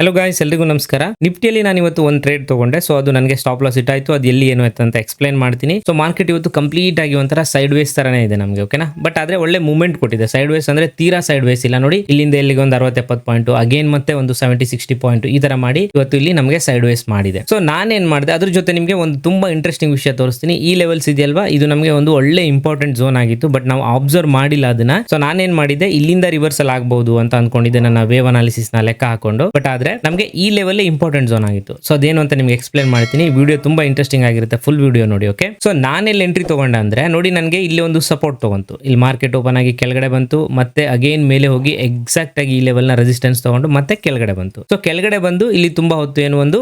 Hello guys ಎಲ್ರಿಗೂ ನಮಸ್ಕಾರ. ನಿಫ್ಟಿಯಲ್ಲಿ ನಾನು ಇವತ್ತು ಒಂದು ಟ್ರೇಡ್ ತಗೊಂಡೆ. ಸೊ ಅದು ನನಗೆ ಸ್ಟಾಪ್ ಲಾಸ್ ಇಟ್ಟಾಯ್ತು. ಅದು ಎಲ್ಲಿ ಏನು ಆಯ್ತು ಅಂತ ಎಕ್ಸ್ಪ್ಲೈನ್ ಮಾಡ್ತೀನಿ. ಸೊ ಮಾರ್ಕೆಟ್ ಇವತ್ತು ಕಂಪ್ಲೀಟ್ ಆಗಿ ಒಂಥರ ಸೈಡ್ ವೇಸ್ ತರನೇ ಇದೆ ನಮಗೆ ಓಕೆನಾ ಬಟ್ ಆದ್ರೆ ಒಳ್ಳೆ ಮೂವ್ಮೆಂಟ್ ಕೊಟ್ಟಿದೆ. ಸೈಡ್ ವೇಸ್ ಅಂದ್ರೆ ತೀರಾ ಸೈಡ್ ವೇಸ್ ಇಲ್ಲ ನೋಡಿ. ಇಲ್ಲಿಂದ ಇಲ್ಲಿಗೆ ಒಂದು ಅರವತ್ತು ಎಪ್ಪತ್ತು ಪಾಯಿಂಟ್ ಅಗೇನ್ ಮತ್ತೆ ಒಂದು ಸೆವೆಂಟಿ ಸಿಕ್ಸ್ಟಿ ಪಾಯಿಂಟ್ ಈ ತರ ಮಾಡಿ ಇವತ್ತು ಇಲ್ಲಿ ನಮಗೆ ಸೈಡ್ ವೇಸ್ ಮಾಡಿದೆ. ಸೊ ನಾನೇನ್ ಮಾಡಿದೆ? ಅದ್ರ ಜೊತೆ ನಿಮಗೆ ಒಂದು ತುಂಬಾ ಇಂಟ್ರೆಸ್ಟಿಂಗ್ ವಿಷಯ ತೋರಿಸ್ತೀನಿ. ಈ ಲೆವೆಲ್ಸ್ ಇದೆಯಲ್ವಾ? ಇದು ನಮಗೆ ಒಂದು ಒಳ್ಳೆ ಇಂಪಾರ್ಟೆಂಟ್ ಝೋನ್ ಆಗಿತ್ತು ಬಟ್ ನಾವು ಅಬ್ಸರ್ವ್ ಮಾಡಿಲ್ಲ ಅದನ್ನ. ಸೊ ನಾನೇನ್ ಮಾಡಿದೆ ಇಲ್ಲಿಂದ ರಿವರ್ಸಲ್ ಆಗಬಹುದು ಅಂತ ಅನ್ಕೊಂಡಿದ್ದೆ ನನ್ನ ವೇವ್ ಅನಾಲಿಸಿಸ್ನ ಲೆಕ್ಕ ಹಾಕೊಂಡು. ಬಟ್ ಆದ್ರೆ ನಮಗೆ ಈ ಲೆವೆಲ್ ಇಂಪಾರ್ಟೆಂಟ್ ಝೋನ್ ಆಗಿತ್ತು. ಸೊ ಅದೇನು ಅಂತ ನಿಮ್ಗೆ ಎಕ್ಸ್ಪ್ಲೇನ್ ಮಾಡ್ತೀನಿ. ವಿಡಿಯೋ ತುಂಬಾ ಇಂಟ್ರೆಸ್ಟಿಂಗ್ ಆಗಿರುತ್ತೆ. ಫುಲ್ ವಿಡಿಯೋ ನೋಡಿ ಓಕೆ ಸೊ ನಾನೆಲ್ಲಿ ಎಂಟ್ರಿ ತೊಗೊಂಡ ಅಂದ್ರೆ, ನೋಡಿ ನನಗೆ ಇಲ್ಲಿ ಒಂದು ಸಪೋರ್ಟ್ ತಗೊಂತು. ಇಲ್ಲಿ ಮಾರ್ಕೆಟ್ ಓಪನ್ ಆಗಿ ಕೆಳಗಡೆ ಬಂತು, ಮತ್ತೆ ಅಗೇನ್ ಮೇಲೆ ಹೋಗಿ ಎಕ್ಸಾಕ್ಟ್ ಆಗಿ ಈ ಲೆವೆಲ್ನ ರೆಸಿಸ್ಟೆನ್ಸ್ ತಗೊಂಡು ಮತ್ತೆ ಕೆಳಗಡೆ ಬಂತು. ಸೊ ಕೆಳಗಡೆ ಬಂದು ಇಲ್ಲಿ ತುಂಬಾ ಹೊತ್ತು ಏನು ಒಂದು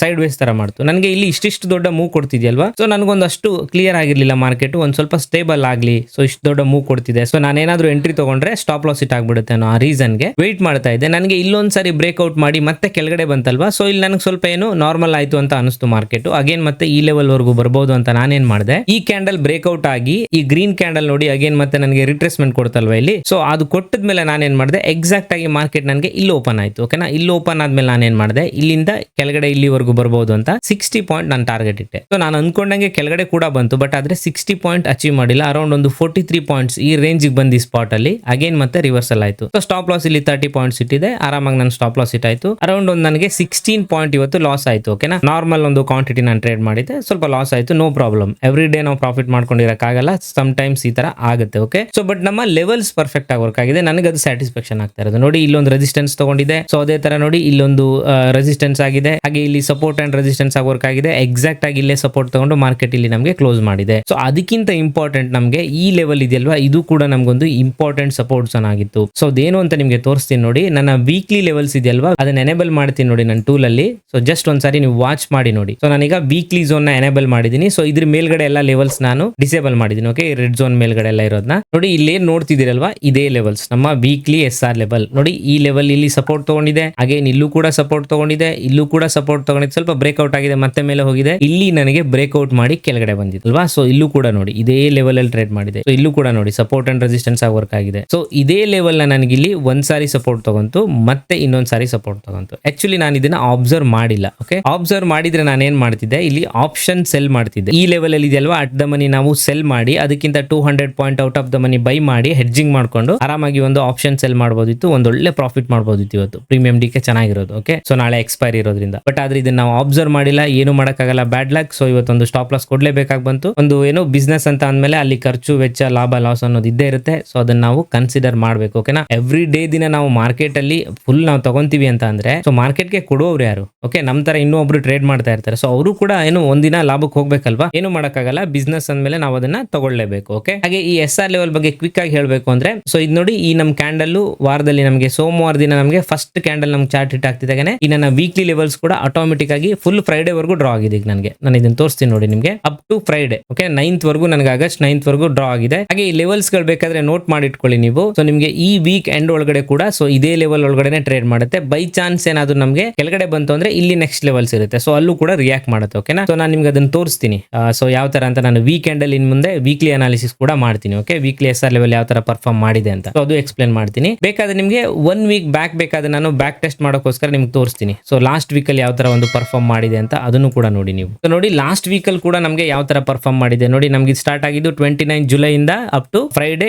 ಸೈಡ್ ವೇಸ್ ತರ ಮಾಡ್ತು. ನನಗೆ ಇಲ್ಲಿ ಇಷ್ಟಿಷ್ಟು ದೊಡ್ಡ ಮೂವ್ ಕೊಡ್ತಿದ್ಯಲ್ವಾ? ಸೊ ನನಗೊಂದಷ್ಟು ಕ್ಲಿಯರ್ ಆಗಿರ್ಲಿಲ್ಲ ಮಾರ್ಕೆಟ್ ಒಂದು ಸ್ವಲ್ಪ ಸ್ಟೇಬಲ್ ಆಗಲಿ. ಸೊ ಇಷ್ಟು ದೊಡ್ಡ ಮೂವ್ ಕೊಡ್ತಿದೆ. ಸೊ ನಾನೇನಾದ್ರೂ ಎಂಟ್ರಿ ತಗೊಂಡ್ರೆ ಸ್ಟಾಪ್ ಲಾಸ್ ಇಟ್ ಆಗ್ಬಿಡುತ್ತೆ ಅನ್ನೋ ಆ ರೀಸನ್ಗೆ ವೆಯ್ಟ್ ಮಾಡ್ತಾ ಇದ್ದೆ. ನನಗೆ ಇಲ್ಲೊಂದ್ ಸಾರಿ ಬ್ರೇಕ್ಔಟ್ ಮಾಡಿ ಮತ್ತೆ ಕೆಳಗಡೆ ಬಂತಲ್ವಾ? ಸೊ ಇಲ್ಲಿ ನನಗೆ ಸ್ವಲ್ಪ ಏನು ನಾರ್ಮಲ್ ಆಯ್ತು ಅಂತ ಅನಿಸ್ತು ಮಾರ್ಕೆಟ್ ಅಗೇನ್ ಮತ್ತೆ ಈ ಲೆವೆಲ್ ವರೆಗೂ ಬರ್ಬೋದು ಅಂತ ನಾನೇನ್ ಮಾಡಿದೆ. ಈ ಕ್ಯಾಂಡಲ್ ಬ್ರೇಕ್ಔಟ್ ಆಗಿ, ಈ ಗ್ರೀನ್ ಕ್ಯಾಂಡಲ್ ನೋಡಿ ಅಗೇನ್ ಮತ್ತೆ ನನಗೆ ರಿಟ್ರೆಸ್ಮೆಂಟ್ ಕೊಡ್ತಲ್ವಾ ಇಲ್ಲಿ? ಸೊ ಅದು ಕೊಟ್ಟದ್ಮೇಲೆ ನಾನೇನ್ ಮಾಡಿದೆ ಎಕ್ಸಾಕ್ಟ್ ಆಗಿ ಮಾರ್ಕೆಟ್ ನನಗೆ ಇಲ್ಲಿ ಓಪನ್ ಆಯ್ತು ಓಕೆನಾ ಇಲ್ಲಿ ಓಪನ್ ಆದ್ಮೇಲೆ ನಾನೇನ್ ಮಾಡಿದೆ, ಇಲ್ಲಿಂದ ಕೆಳಗಡೆ ಇಲ್ಲಿವರೆಗೂ ಬರ್ಬೋದು ಅಂತ ಸಿಕ್ಸ್ಟಿ ಪಾಯಿಂಟ್ ನಾನು ಟಾರ್ಗೆಟ್ ಇಟ್ಟೆ. ಸೊ ನಾನು ಅನ್ಕೊಂಡಂಗೆ ಕೆಳಗಡೆ ಕೂಡ ಬಂತು ಬಟ್ ಆದ್ರೆ ಸಿಕ್ಸ್ಟಿ ಪಾಯಿಂಟ್ ಅಚೀವ್ ಮಾಡಿಲ್ಲ ಅರೌಂಡ್ ಒಂದು ಫೋರ್ಟಿ ತ್ರೀ ಪಾಯಿಂಟ್ಸ್ ಈ ರೇಂಜ್ ಬಂದು ಈ ಸ್ಪಾಟ್ ಅಲ್ಲಿ. ಅಗೇನ್ ಮತ್ತೆ ರಿವರ್ಸಲ್ ಆಯ್ತು. ಸೊ ಸ್ಟಾಪ್ ಲಾಸ್ ಇಲ್ಲಿ ತರ್ಟಿ ಪಾಯಿಂಟ್ಸ್ ಇಟ್ಟಿದೆ, ಆರಾಮಾಗಿ ನಾನು ಸ್ಟಾಪ್ ಲಾಸ್ ಇಟ್ಟಾಯ್ತು ಅರೌಂಡ್ ಒಂದು ನನಗೆ ಸಿಕ್ಸ್ಟೀನ್ ಪಾಯಿಂಟ್ ಇವತ್ತು ಲಾಸ್ ಆಯ್ತು ಓಕೆನಾ ನಾರ್ಮಲ್ ಒಂದು ಕ್ವಾಂಟಿಟಿ ನಾನು ಟ್ರೇಡ್ ಮಾಡಿದ್ದೆ, ಸ್ವಲ್ಪ ಲಾಸ್ ಆಯ್ತು ನೋ ಪ್ರಾಬ್ಲಮ್ ಎವ್ರಿ ಡೇ ನಾವು ಪ್ರಾಫಿಟ್ ಮಾಡ್ಕೊಂಡಿರಕ್ಕಾಗಲ್ಲ ಸಮ್ ಟೈಮ್ಸ್ ಈ ತರ ಆಗುತ್ತೆ ಓಕೆ ಸೊ ಬಟ್ ನಮ್ಮ ಲೆವೆಲ್ಸ್ ಪರ್ಫೆಕ್ಟ್ ಆಗಿ ವರ್ಕ್ ಆಗಿದೆ, ನನಗೆ ಅದು ಸ್ಯಾಟಿಸ್ಫ್ಯಾಕ್ಷನ್ ಆಗ್ತಾ ಇರೋದು. ನೋಡಿ, ಇಲ್ಲೊಂದು ರೆಸಿಸ್ಟೆನ್ಸ್ ತಗೊಂಡಿದೆ ಸೊ ಅದೇ ತರ ನೋಡಿ, ಇಲ್ಲೊಂದು ರೆಸಿಸ್ಟೆನ್ಸ್ ಆಗಿದೆ. ಹಾಗೆ ಇಲ್ಲಿ ಸಪೋರ್ಟ್ ಅಂಡ್ ರೆಸಿಸ್ಟೆನ್ಸ್ ಆಗಿ ವರ್ಕ್ ಆಗಿದೆ ಎಕ್ಸಾಕ್ಟ್ ಆಗಿ ಇಲ್ಲೇ ಸಪೋರ್ಟ್ ತಗೊಂಡು ಮಾರ್ಕೆಟ್ ಇಲ್ಲಿ ನಮಗೆ ಕ್ಲೋಸ್ ಮಾಡಿದೆ. ಸೊ ಅದಕ್ಕಿಂತ ಇಂಪಾರ್ಟೆಂಟ್ ನಮಗೆ ಈ ಲೆವೆಲ್ ಇದೆಯಲ್ವಾ? ಇದು ಕೂಡ ನಮಗೊಂದು ಇಂಪಾರ್ಟೆಂಟ್ ಸಪೋರ್ಟ್ ಆಗಿತ್ತು. ಸೊ ಅದೇನು ಅಂತ ನಿಮಗೆ ತೋರಿಸ್ತೀನಿ ನೋಡಿ, ನನ್ನ ವೀಕ್ಲಿ ಲೆವೆಲ್ಸ್ ಇದೆಯಲ್ವಾ? ಅದನ್ನ ಎನೇಬಲ್ ಮಾಡ್ತೀನಿ ನೋಡಿ ನನ್ನ ಟೂಲ್ ಅಲ್ಲಿ. ಸೊ ಜಸ್ಟ್ ಒಂದ್ಸಾರಿ ನೀವು ವಾಚ್ ಮಾಡಿ ನೋಡಿ. ಸೊ ನಾನೀಗ ವೀಕ್ಲಿ ಝೋನ್ನ ಎನೇಬಲ್ ಮಾಡಿದೀನಿ. ಸೊ ಇದ್ರ ಮೇಲ್ಗಡೆ ಎಲ್ಲ ಲೆವೆಲ್ಸ್ ನಾನು ಡಿಸೇಬಲ್ ಮಾಡಿದ್ದೀನಿ ಓಕೆ ರೆಡ್ ಝೋನ್ ಮೇಲ್ಗಡೆ ಎಲ್ಲ ಇರೋದನ್ನ ನೋಡಿ, ಇಲ್ಲಿ ನೋಡ್ತಿದ್ದೀರಲ್ವಾ? ಇದೇ ಲೆವೆಲ್ಸ್ ನಮ್ಮ ವೀಕ್ಲಿ ಎಸ್ ಆರ್ ಲೆವೆಲ್ ನೋಡಿ, ಈ ಲೆವೆಲ್ ಇಲ್ಲಿ ಸಪೋರ್ಟ್ ತಗೊಂಡಿದೆ. ಅಗೇನ್ ಇಲ್ಲೂ ಕೂಡ ಸಪೋರ್ಟ್ ತಗೊಂಡಿದೆ. ಇಲ್ಲೂ ಕೂಡ ಸಪೋರ್ಟ್ ತಗೊಂಡಿದೆ. ಸ್ವಲ್ಪ ಬ್ರೇಕ್ಔಟ್ ಆಗಿದೆ, ಮತ್ತೆ ಮೇಲೆ ಹೋಗಿದೆ. ಇಲ್ಲಿ ನನಗೆ ಬ್ರೇಕ್ಔಟ್ ಮಾಡಿ ಕೆಳಗಡೆ ಬಂದಿದೆ. ಅಲ್ವಾ? ಸೊ ಇಲ್ಲೂ ಕೂಡ ನೋಡಿ. ಇದೇ ಲೆವೆಲ್ ಅಲ್ಲಿ ಟ್ರೇಡ್ ಮಾಡಿದೆ. ಸೊ ಇಲ್ಲೂ ಕೂಡ ನೋಡಿ. ಸಪೋರ್ಟ್ ಅಂಡ್ ರೆಸಿಸ್ಟೆನ್ಸ್ ಆಗಿ ವರ್ಕ್ ಆಗಿದೆ. ಸೊ ಇದೇ ಲೆವೆಲ್ ನನಗೆ ಇಲ್ಲಿ ಒಂದ್ ಸಾರಿ ಸಪೋರ್ಟ್ ತಗೊಂತು, ಮತ್ತೆ ಇನ್ನೊಂದ್ ಸಾರಿ ಸಪೋರ್ಟ್ ತಗೊಂತು ಆಕ್ಚುಲಿ ನಾನು ಇದನ್ನ ಅಬ್ಸರ್ವ್ ಮಾಡಿಲ್ಲ ಓಕೆ ಅಬ್ಸರ್ವ್ ಮಾಡಿದ್ರೆ ನಾನು ಏನ್ ಮಾಡ್ತಿದ್ದೆ? ಇಲ್ಲಿ ಆಪ್ಷನ್ ಸೆಲ್ ಮಾಡ್ತಿದ್ದೆ. ಈ ಲೆವೆಲ್ ಅಲ್ಲಿ ಇದೆಯಲ್ವಾ? ಅಟ್ ದ ಮನಿ ನಾವು ಸೆಲ್ ಮಾಡಿ, ಅದಕ್ಕಿಂತ two hundred point out of the money buy ಮಾಡಿ ಹೆಡ್ಜಿಂಗ್ ಮಾಡ್ಕೊಂಡು ಆರಾಮಾಗಿ ಒಂದು ಆಪ್ಷನ್ ಸೆಲ್ ಮಾಡಬಹುದಿತ್ತು ಒಳ್ಳೆ ಪ್ರಾಫಿಟ್ ಮಾಡಬಹುದಿತ್ತು ಇವತ್ತು. ಪ್ರೀಮಿಯಂ ಡಿಕೆ ಚೆನ್ನಾಗಿರೋದು ಓಕೆ ಸೊ ನಾಳೆ ಎಕ್ಸ್ಪೈರ್ ಇರೋದ್ರಿಂದ. ಬಟ್ ಆದ್ರೆ ಇದನ್ನ ನಾವು ಅಬ್ಸರ್ವ್ ಮಾಡಿಲ್ಲ, ಏನು ಮಾಡಕ್ಕಾಗಲ್ಲ ಬ್ಯಾಡ್ ಲಕ್ ಸೊ ಇವತ್ತೊಂದು ಸ್ಟಾಪ್ ಲಾಸ್ ಕೊಡ್ಲೇಬೇಕಾಗಿ ಬಂತು. ಒಂದು ಏನು ಬಿಸ್ನೆಸ್ ಅಂತ ಅಂದ್ಮೇಲೆ ಅಲ್ಲಿ ಖರ್ಚು, ವೆಚ್ಚ, ಲಾಭ ಲಾಸ್ ಅನ್ನೋದು ಇದ್ದೇ ಇರುತ್ತೆ. ಸೊ ಅದನ್ನ ನಾವು ಕನ್ಸಿಡರ್ ಮಾಡ್ಬೇಕು ಓಕೆನಾ ಎವ್ರಿ ಡೇ ದಿನ ನಾವು ಮಾರ್ಕೆಟ್ ಅಲ್ಲಿ ಫುಲ್ ನಾವು ತಗೊಂತೀವಿ ಅಂತ ಅಂದ್ರೆ ಸೊ ಮಾರ್ಕೆಟ್ಗೆ ಕೊಡುವವ್ರು ಯಾರು? ಓಕೆ ನಮ್ ತರ ಇನ್ನೊಬ್ರು ಟ್ರೇಡ್ ಮಾಡ್ತಾ ಇರ್ತಾರೆ. ಸೊ ಅವರು ಕೂಡ ಏನು ಒಂದಿನ ಲಾಭಕ್ಕೆ ಹೋಗ್ಬೇಕಲ್ವಾ? ಏನು ಮಾಡಕ್ಕಾಗಲ್ಲ ಬಿಸ್ನೆಸ್ ಅಂದ್ಮೇಲೆ ನಾವು ಅದನ್ನ ತಗೊಳ್ಳೇಬೇಕು ಓಕೆ ಹಾಗೆ ಈ ಎಸ್ ಆರ್ ಲೆವೆಲ್ ಬಗ್ಗೆ ಕ್ವಿಕ್ ಆಗಿ ಹೇಳಬೇಕು ಅಂದ್ರೆ ಸೊ ಇದು ನೋಡಿ ಈ ನಮ್ ಕ್ಯಾಂಡಲ್ ವಾರದಲ್ಲಿ ನಮಗೆ ಸೋಮವಾರ ದಿನ ನಮಗೆ ಫಸ್ಟ್ ಕ್ಯಾಂಡಲ್ ನಮ್ಗೆ ಚಾರ್ಟ್ ಹಿಟ್ ಆಗ್ತಿದ್ದಾಗನೆ ಈ ನನ್ನ ವೀಕ್ಲಿ ಲೆವೆಲ್ಸ್ ಕೂಡ ಆಟೋಮೆಟಿಕ್ ಆಗಿ ಫುಲ್ ಫ್ರೈಡೆ ವರೆಗೂ ಡ್ರಾ ಆಗಿದೆ ಈಗ ನನಗೆ. ನಾನು ಇದನ್ನ ತೋರಿಸ್ತೀನಿ ನೋಡಿ ನಿಮಗೆ. Up to Friday okay ninth ವರೆಗೂ ನನಗೆ ಆಗಸ್ಟ್ ನೈನ್ತ್ ವರೆಗೂ ಡ್ರಾ ಆಗಿದೆ. ಹಾಗೆ ಈ ಲೆವೆಲ್ಸ್ಗಳು ಬೇಕಾದ್ರೆ ನೋಟ್ ಮಾಡಿ ಇಟ್ಕೊಳ್ಳಿ ನೀವು. ಸೊ ನಿಮಗೆ ಈ ವೀಕ್ ಎಂಡ್ ಒಳಗಡೆ ಕೂಡ ಸೊ ಇದೇ ಲೆವೆಲ್ ಒಳಗಡೆ ಟ್ರೇಡ್ ಮಾಡುತ್ತೆ. ಬೈ ಚಾನ್ಸ್ ಏನಾದ್ರು ನಮಗೆ ಕೆಳಗಡೆ ಬಂತು ಅಂದ್ರೆ ಇಲ್ಲಿ ನೆಕ್ಸ್ಟ್ ಲೆವೆಲ್ಸ್ ಇರುತ್ತೆ. ಸೊ ಅಲ್ಲೂ ಕೂಡ ರಿಯಾಕ್ಟ್ ಮಾಡುತ್ತೆ ಓಕೆನಾ ಸೊ ನಾನು ನಿಮ್ಗೆ ಅದನ್ನ ತೋರಿಸ್ತೀನಿ. ಸೊ ಯಾವ ತರ ಅಂತ ನಾನು ವೀಕೆಂಡ್ ಅಲ್ಲಿ ಇನ್ ಮುಂದೆ ವೀಕ್ಲಿ ಅನಾಲಿಸಿಸ್ ಕೂಡ ಮಾಡ್ತೀನಿ okay weekly S R level ಯಾವ ತರ ಪರ್ಫಾರ್ಮ್ ಮಾಡಿದೆ ಅಂತ. ಸೊ ಅದು ಎಕ್ಸ್ಪ್ಲೇನ್ ಮಾಡ್ತೀನಿ. ಬೇಕಾದ್ರೆ ನಿಮಗೆ ಒನ್ ವೀಕ್ ಬ್ಯಾಕ್ ಬೇಕಾದ್ರೆ ನಾನು ಬ್ಯಾಕ್ ಟೆಸ್ಟ್ ಮಾಡೋಕ್ಕೋಸ್ಕರ ನಿಮ್ಗೆ ತೋರಿಸ್ತೀನಿ. ಸೊ ಲಾಸ್ಟ್ ವೀಕ್ ಅಲ್ಲಿ ಯಾವ ತರ ಒಂದು ಪರ್ಫಾರ್ಮ್ ಮಾಡಿದೆ ಅಂತ ಅದನ್ನು ಕೂಡ ನೋಡಿ ನೀವು. ಸೊ ನೋಡಿ ಲಾಸ್ಟ್ ವೀಕ್ ಅಲ್ಲಿ ಕೂಡ ನಮಗೆ ಯಾವ ತರ ಪರ್ಫಾರ್ಮ್ ಮಾಡಿದೆ. ನೋಡಿ, ನಮಗೆ ಸ್ಟಾರ್ಟ್ ಆಗಿದ್ದು ಟ್ವೆಂಟಿ ನೈನ್ ಜುಲೈ ಇಂದ up to Friday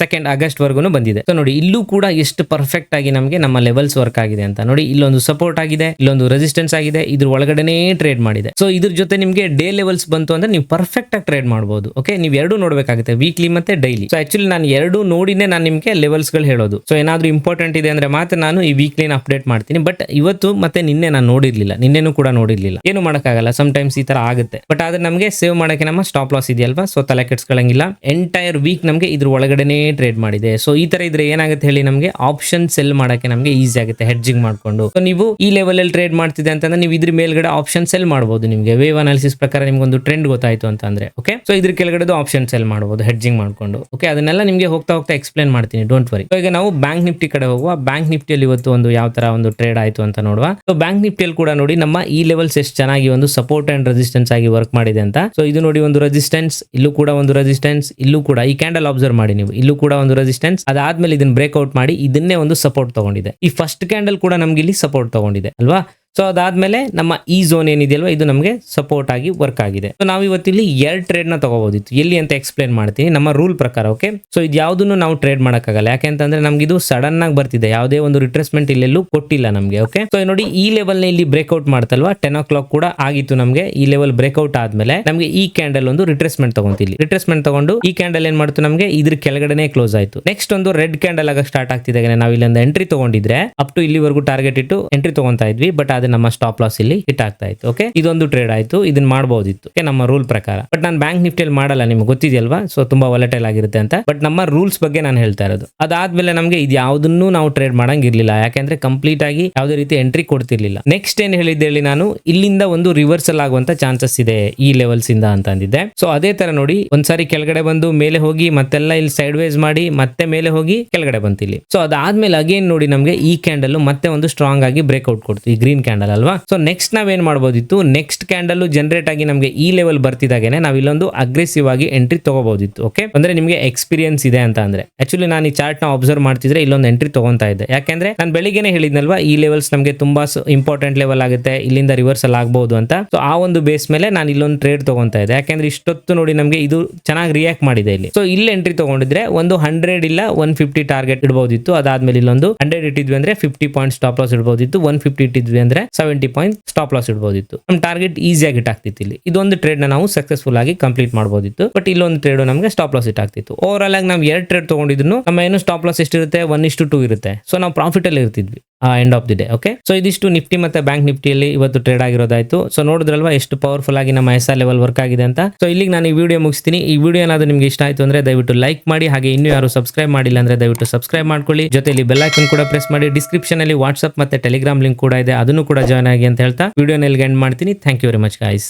second August ವರ್ಗು ಬಂದಿದೆ. ಸೊ ನೋಡಿ, ಇಲ್ಲೂ ಕೂಡ ಎಷ್ಟು ಪರ್ಫೆಕ್ಟ್ ಆಗಿ ನಮಗೆ ನಮ್ಮ ಲೆವೆಲ್ಸ್ ವರ್ಕ್ ಆಗಿದೆ ಅಂತ. ನೋಡಿ, ಇಲ್ಲೊಂದು ಸಪೋರ್ಟ್ ಆಗಿದೆ, ಇಲ್ಲೊಂದು ರೆಸಿಸ್ಟೆನ್ಸ್ ಆಗಿದೆ, ಇದ್ರ ಒಳಗಡೆನೇ ಟ್ರೇಡ್ ಮಾಡಿದೆ. ಸೊ ಇದ್ರ ಜೊತೆ ನಿಮಗೆ ಡೇ ಲೆವೆಲ್ಸ್ ಬಂತು ಅಂದ್ರೆ ನೀವು ಪರ್ಫೆಕ್ಟ್ ಆಗಿ ಟ್ರೇಡ್ ಮಾಡಬಹುದು ಓಕೆ ನೀವು ಎರಡು ನೋಡಬೇಕಾಗುತ್ತೆ ವೀಕ್ಲಿ ಮತ್ತೆ ಡೈಲಿ ಸೊ ಆಕ್ಚುಲಿ ನಾನು ಎರಡು ನೋಡಿನೇ ನಾನು ನಿಮಗೆ ಲೆವೆಲ್ಸ್ಗಳು ಹೇಳೋದು. ಸೊ ಏನಾದ್ರೂ ಇಂಪಾರ್ಟೆಂಟ್ ಇದೆ ಅಂದ್ರೆ ಮಾತ್ರ ನಾನು ಈ ವೀಕ್ಲಿನ ಅಪ್ಡೇಟ್ ಮಾಡ್ತೀನಿ. ಬಟ್ ಇವತ್ತು ಮತ್ತೆ ನಿನ್ನೆ ನಾನು ನೋಡಿರ್ಲಿಲ್ಲ, ನಿನ್ನೆನೂ ಕೂಡ ನೋಡಿರ್ಲಿಲ್ಲ. ಏನು ಮಾಡೋಕ್ಕಾಗಲ್ಲ ಸಮ್ ಟೈಮ್ಸ್ ಈ ತರ ಆಗುತ್ತೆ. ಬಟ್ ಆದ್ರೆ ನಮಗೆ ಸೇವ್ ಮಾಡೋಕೆ ನಮ್ಮ ಸ್ಟಾಪ್ ಲಾಸ್ ಇದೆಯಲ್ವಾ? ಸೊ ತಲೆ ಕೆಡ್ಸ್ಕೊಳ್ಳಂಗಿಲ್ಲ ಎಂಟೈರ್ ವೀಕ್ ನಮಗೆ ಇದ್ರ ಒಳಗಡೆನೇ ಟ್ರೇಡ್ ಮಾಡಿದೆ. ಸೊ ಈ ತರ ಇದ್ರೆ ಏನಾಗುತ್ತೆ ಹೇಳಿ ನಮಗೆ? ಆಪ್ಷನ್ ಸೆಲ್ ಮಾಡೋಕೆ ನಮಗೆ ಈಸಿ ಆಗುತ್ತೆ ಹೆಡ್ಜಿಂಗ್ ಮಾಡ್ಕೊಂಡು. ನೀವು ಈ ಲೆವೆಲ್ ಅಲ್ಲಿ ಟ್ರೇಡ್ ಮಾಡ್ತಿದೆ ಅಂತಂದ್ರೆ ನೀವು ಇದ್ರ ಮೇಲ್ಗಡೆ ಆಪ್ಷನ್ ಸೆಲ್ ಮಾಡಬಹುದು ನಿಮಗೆ. ವೇವ್ ಅನಾಲಿಸಿಸ್ ಪ್ರಕಾರ ನಿಮ್ಗೆ ಒಂದು ಟ್ರೆಂಡ್ ಗೊತ್ತಾಯ್ತು ಅಂತಂದ್ರೆ ಓಕೆ ಸೊ ಇದ್ರ ಕೆಳಗಡೆ ಆಪ್ಷನ್ ಸೆಲ್ ಮಾಡಬಹುದು ಹೆಡ್ಜಿಂಗ್ ಮಾಡ್ಕೊಂಡು ಓಕೆ ಅದನ್ನೆಲ್ಲ ನಿಮಗೆ ಹೋಗ್ತಾ ಹೋಗ್ತಾ ಎಕ್ಸ್ಪ್ಲೇನ್ ಮಾಡ್ತೀನಿ ಡೋಂಟ್ ವರಿ ಈಗ ನಾವು ಬ್ಯಾಂಕ್ ನಿಫ್ಟಿ ಕಡೆ ಹೋಗುವ. ಬ್ಯಾಂಕ್ ನಿಫ್ಟಿಯಲ್ಲಿ ಇವತ್ತು ಒಂದು ಯಾವ ತರ ಒಂದು ಟ್ರೇಡ್ ಆಯ್ತು ಅಂತ ನೋಡುವ. ಸೊ ಬ್ಯಾಂಕ್ ನಿಫ್ಟಿಯಲ್ಲಿ ಕೂಡ ನೋಡಿ ನಮ್ಮ ಈ ಲೆವೆಲ್ಸ್ ಎಷ್ಟು ಚೆನ್ನಾಗಿ ಒಂದು ಸಪೋರ್ಟ್ ಅಂಡ್ ರೆಸಿಸ್ಟೆನ್ಸ್ ಆಗಿ ವರ್ಕ್ ಮಾಡಿದೆ ಅಂತ. ಸೊ ಇದು ನೋಡಿ ಒಂದು ರೆಸಿಸ್ಟೆನ್ಸ್ ಇಲ್ಲೂ ಕೂಡ ಒಂದು ರೆಸಿಸ್ಟೆನ್ಸ್ ಇಲ್ಲೂ ಕೂಡ ಈ ಕ್ಯಾಂಡಲ್ ಅಬ್ಸರ್ವ್ ಮಾಡಿ ನೀವು. ಇಲ್ಲೂ ಕೂಡ ಒಂದು ರೆಸಿಸ್ಟೆನ್ಸ್ ಅದಾದ್ಮೇಲೆ ಇದನ್ನ ಬ್ರೇಕ್ಔಟ್ ಮಾಡಿ ಇದನ್ನೇ ಒಂದು ಸಪೋರ್ಟ್ ತಗೊಂಡಿದೆ. ಈ ಫಸ್ಟ್ ಕ್ಯಾಂಡಲ್ ಕೂಡ ನಮ್ಗೆ ಇಲ್ಲಿ ಸಪೋರ್ಟ್ ತಗೊಂಡಿದೆ ಅಲ್ವಾ? ಸೊ ಅದಾದ್ಮೇಲೆ ನಮ್ಮ ಈ ಝೋನ್ ಏನಿದೆಯಲ್ವಾ, ಇದು ನಮಗೆ ಸಪೋರ್ಟ್ ಆಗಿ ವರ್ಕ್ ಆಗಿದೆ. ಸೊ ನಾವು ಇವತ್ತಿಲ್ಲಿ ಎರಡು ಟ್ರೇಡ್ನ ತಗೋಬಹುದಿತ್ತು ಎಲ್ಲಿ ಅಂತ ಎಕ್ಸ್ಪ್ಲೇನ್ ಮಾಡ್ತೀನಿ. ನಮ್ಮ ರೂಲ್ ಪ್ರಕಾರ ಓಕೆ ಸೊ ಇದು ನಾವು ಟ್ರೇಡ್ ಮಾಡಕ್ಕಾಗಲ್ಲ. ಯಾಕೆಂತಂದ್ರೆ ನಮ್ಗೆ ಇದು ಸಡನ್ ಆಗಿ ಬರ್ತಿದೆ. ಯಾವುದೇ ಒಂದು ರಿಟ್ರೆಸ್ಮೆಂಟ್ ಇಲ್ಲೆಲ್ಲೂ ಕೊಟ್ಟಿಲ್ಲ ನಮಗೆ ಓಕೆ ಸೊ ನೋಡಿ ಈ ಲೆವೆಲ್ನ ಇಲ್ಲಿ ಬ್ರೇಕ್ಔಟ್ ಮಾಡ್ತಲ್ವಾ? ಟೆನ್ ಓ ಕ್ಲಾಕ್ ಕೂಡ ಆಗಿತ್ತು ನಮಗೆ. ಈ ಲೆವೆಲ್ ಬ್ರೇಕ್ಔಟ್ ಆದ್ಮೇಲೆ ನಮಗೆ ಈ ಕ್ಯಾಂಡಲ್ ಒಂದು ರಿಟ್ರೆಸ್ಮೆಂಟ್ ತಗೊಂತಿಲ್ಲಿ ರಿಟ್ರೆಸ್ಮೆಂಟ್ ತಗೊಂಡು ಈ ಕ್ಯಾಂಡಲ್ ಏನ್ ಮಾಡ್ತು ನಮಗೆ? ಇದ್ರ ಕೆಳಗಡೆನೆ ಕ್ಲೋಸ್ ಆಯ್ತು. ನೆಕ್ಸ್ಟ್ ಒಂದು ರೆಡ್ ಕ್ಯಾಂಡಲ್ ಆಗ ಸ್ಟಾರ್ಟ್ ಆಗ್ತಿದೆ. ನಾವು ಒಂದು ಎಂಟ್ರಿ ತಗೊಂಡಿದ್ರೆ ಅಪ್ ಟು ಇಲ್ಲಿವರೆಗೂ ಟಾರ್ಗೆಟ್ ಇಟ್ಟು ಎಂಟ್ರಿ ತಗೊಂತಾ ಇದ್ವಿ. ಬಟ್ ಅದು ನಮ್ಮ ಸ್ಟಾಪ್ ಲಾಸ್ ಇಲ್ಲಿ ಹಿಟ್ ಆಗ್ತಾ ಇತ್ತು ಓಕೆ ಇದೊಂದು ಟ್ರೇಡ್ ಆಯ್ತು ಇದನ್ನ ಮಾಡಬಹುದಿತ್ತು ನಮ್ಮ ರೂಲ್ ಪ್ರಕಾರ. ಬಟ್ ನಾನು ಬ್ಯಾಂಕ್ ನಿಫ್ಟಿಯಲ್ಲಿ ಮಾಡಲ್ಲ, ನಿಮ್ಗೆ ಗೊತ್ತಿದೆಯಲ್ವಾ? ಸೊ ತುಂಬಾ ವಾಲಟೈಲ್ ಆಗಿರುತ್ತೆ ಅಂತ. ಬಟ್ ನಮ್ಮ ರೂಲ್ಸ್ ಬಗ್ಗೆ ನಾನು ಹೇಳ್ತಾ ಇರೋದು. ಅದಾದ್ಮೇಲೆ ನಮಗೆ ಇದು ಯಾವ್ದನ್ನು ನಾವು ಟ್ರೇಡ್ ಮಾಡಂಗಿರ್ಲಿಲ್ಲ. ಯಾಕೆಂದ್ರೆ ಕಂಪ್ಲೀಟ್ ಆಗಿ ಯಾವುದೇ ರೀತಿ ಎಂಟ್ರಿ ಕೊಡ್ತಿರ್ಲಿಲ್ಲ. ನೆಕ್ಸ್ಟ್ ಏನ್ ಹೇಳಿದ್ದೆ ಹೇಳಿ ನಾನು, ಇಲ್ಲಿಂದ ಒಂದು ರಿವರ್ಸಲ್ ಆಗುವಂತ ಚಾನ್ಸಸ್ ಇದೆ ಈ ಲೆವೆಲ್ಸ್ ಇಂದ ಅಂತ ಅಂದಿದ್ದೆ. ಸೊ ಅದೇ ತರ ನೋಡಿ, ಒಂದ್ಸಾರಿ ಕೆಳಗಡೆ ಬಂದು, ಮೇಲೆ ಹೋಗಿ, ಮತ್ತೆಲ್ಲ ಇಲ್ಲಿ ಸೈಡ್ ವೇಸ್ ಮಾಡಿ, ಮತ್ತೆ ಮೇಲೆ ಹೋಗಿ ಕೆಳಗಡೆ ಬಂತಿಲ್ಲಿ. ಸೊ ಅದಾದ್ಮೇಲೆ ಅಗೇನ್ ನೋಡಿ ನಮಗೆ ಈ ಕ್ಯಾಂಡಲ್ ಮತ್ತೆ ಒಂದು ಸ್ಟ್ರಾಂಗ್ ಆಗಿ ಬ್ರೇಕ್ಔಟ್ ಕೊಡ್ತು, ಈ ಗ್ರೀನ್ ಕ್ಯಾಂಡಲ್ ಅಲ್ವಾ? ಸೊ ನೆಕ್ಸ್ಟ್ ನಾವೇನ್ ಮಾಡಬಹುದಿತ್ತು ನೆಕ್ಸ್ಟ್ ಕ್ಯಾಂಡಲ್ ಜನರೇಟ್ ಆಗಿ ನಮಗೆ ಈ ಲೆವೆಲ್ ಬರ್ತಿದಾಗೇನೆ ನಾವು ಇಲ್ಲೊಂದು ಅಗ್ರೆಸಿವ್ ಆಗಿ ಎಂಟ್ರಿ ತಗೋಬಹುದಿತ್ತು ಓಕೆ ಅಂದ್ರೆ ನಿಮಗೆ ಎಕ್ಸ್ಪೀರಿಯನ್ಸ್ ಇದೆ ಅಂತ ಅಂದ್ರೆ. ಆಕ್ಚುಲಿ ನಾನು ಈ ಚಾರ್ಟ್ನ ಅಬ್ಸರ್ವ್ ಮಾಡ್ತಿದ್ರೆ ಇಲ್ಲೊಂದು ಎಂಟ್ರಿ ತಗೊಂತಾ ಇದ್ದೆ. ಯಾಕೆಂದ್ರೆ ನಾನು ಬೆಳಿಗ್ಗೆನೆ ಹೇಳಿದ್ನಲ್ವಾ, ಈ ಲೆವೆಲ್ಸ್ ನಮಗೆ ತುಂಬಾ ಇಂಪಾರ್ಟೆಂಟ್ ಲೆವೆಲ್ ಆಗುತ್ತೆ, ಇಲ್ಲಿಂದ ರಿವರ್ಸಲ್ ಆಗಬಹುದು ಅಂತ. ಸೊ ಆ ಒಂದು ಬೇಸ್ ಮೇಲೆ ನಾನು ಇಲ್ಲೊಂದು ಟ್ರೇಡ್ ತಗೊಂತಾ ಇದ್ದೆ. ಯಾಕೆಂದ್ರೆ ಇಷ್ಟೊತ್ತು ನೋಡಿ ನಮಗೆ ಇದು ಚೆನ್ನಾಗಿ ರಿಯಾಕ್ಟ್ ಮಾಡಿದೆ ಇಲ್ಲಿ. ಸೊ ಇಲ್ಲಿ ಎಂಟ್ರಿ ತಗೊಂಡಿದ್ರೆ ಒಂದು ಹಂಡ್ರೆಡ್ ಇಲ್ಲ ಒನ್ ಫಿಫ್ಟಿ ಟಾರ್ಗೆಟ್ ಇಡಬಹುದಿತ್ತು ಅದಾದ್ಮೇಲೆ ಇಲ್ಲೊಂದು ಹಂಡ್ರೆಡ್ ಇಟ್ಟಿದ್ವಿ ಅಂದ್ರೆ ಫಿಫ್ಟಿ ಪಾಯಿಂಟ್ ಸ್ಟಾಪ್ ಲಾಸ್ ಇಡಬಹುದಿತ್ತು ಒನ್ ಫಿಫ್ಟಿ ಇಟ್ಟಿದ್ವಿ ಅಂದ್ರೆ ಸೆವೆಂಟಿ ಪಾಯಿಂಟ್ ಸ್ಟಾಪ್ ಲಾಸ್ ಇಡಬಹುದಿತ್ತು ನಮ್ಮ ಟಾರ್ಗೆಟ್ ಈಸಿಯಾಗಿ ಇಟ್ಟಾಗ್ತಿತ್ತು ಇಲ್ಲಿ. ಇದೊಂದು ಟ್ರೇಡ್ನ ನಾವು ಸಕ್ಸಸ್ಫುಲ್ ಆಗಿ ಕಂಪ್ಲೀಟ್ ಮಾಡಬಹುದಿತ್ತು ಬಟ್ ಇಲ್ಲೊಂದು ಟ್ರೇಡ್ ನಮಗೆ ಸ್ಟಾಪ್ ಲಾಸ್ ಇಟ್ ಆಗ್ತಿತ್ತು. ಓವರ್ ಆಲ್ ಆಗಿ ನಾವು ಎರಡು ಟ್ರೇಡ್ ತಗೊಂಡಿದ್ರು ನಮ್ಮ ಏನು ಸ್ಟಾಪ್ ಲಾಸ್ ಎಷ್ಟಿರುತ್ತೆ? ಒನ್ ಇಷ್ಟು ಟೂ ಇರುತ್ತೆ. ಸೊ ನಾವು ಪ್ರಾಫಿಟ್ ಅಲ್ಲಿ ಇರ್ತಿದ್ವಿ. End of the day okay so ಇದಿಷ್ಟು ನಿಫ್ಟಿ ಮತ್ತೆ ಬ್ಯಾಂಕ್ ನಿಫ್ಟಿಯಲ್ಲಿ ಇವತ್ತು ಟ್ರೇಡ್ ಆಗಿರೋದಾಯ್ತು. ಸೊ ನೋಡಿದ್ರಲ್ವಾ ಎಷ್ಟು ಪವರ್ಫುಲ್ ಆಗಿ ನಮ್ಮ ಎಸ್ ಆರ್ ಲೆವೆಲ್ ವರ್ಕ್ ಆಗಿದೆ ಅಂತ? ಸೊ ಇಲ್ಲಿಗೆ ನಾನು ಈ ವಿಡಿಯೋ ಮುಗಿಸ್ತೀನಿ. ಈ ವಿಡಿಯೋ ಏನಾದ್ರೂ ನಿಮ್ಗೆ ಇಷ್ಟ ಆಯ್ತು ಅಂದ್ರೆ ದಯವಿಟ್ಟು ಲೈಕ್ ಮಾಡಿ, ಹಾಗೆ ಇನ್ನೂ ಯಾರು ಸಬ್ಸ್ಕ್ರೈಬ್ ಮಾಡಿಲ್ಲ ಅಂದ್ರೆ ದಯವಿಟ್ಟು ಸಬ್ಸ್ಕ್ರೈಬ್ ಮಾಡ್ಕೊಳ್ಳಿ. ಜೊತೆಲಿ ಬೆಲ್ ಐಕನ್ ಕೂಡ ಪ್ರೆಸ್ ಮಾಡಿ. ಡಿಸ್ಕ್ರಿಪ್ಷನ್ ಅಲ್ಲಿ ವಾಟ್ಸ್ಆಪ್ ಮತ್ತೆ ಟೆಲಿಗ್ರಾಮ್ ಲಿಂಕ್ ಕೂಡ ಇದೆ. ಅದನ್ನು ಕೂಡ ಜಾಯ್ನ್ ಆಗಿ ಅಂತ ಹೇಳ್ತಾ. ವಿಡಿಯೋನಲ್ಲಿ ಎಂಡ್ ಮಾಡ್ತೀನಿ. Thank you very much guys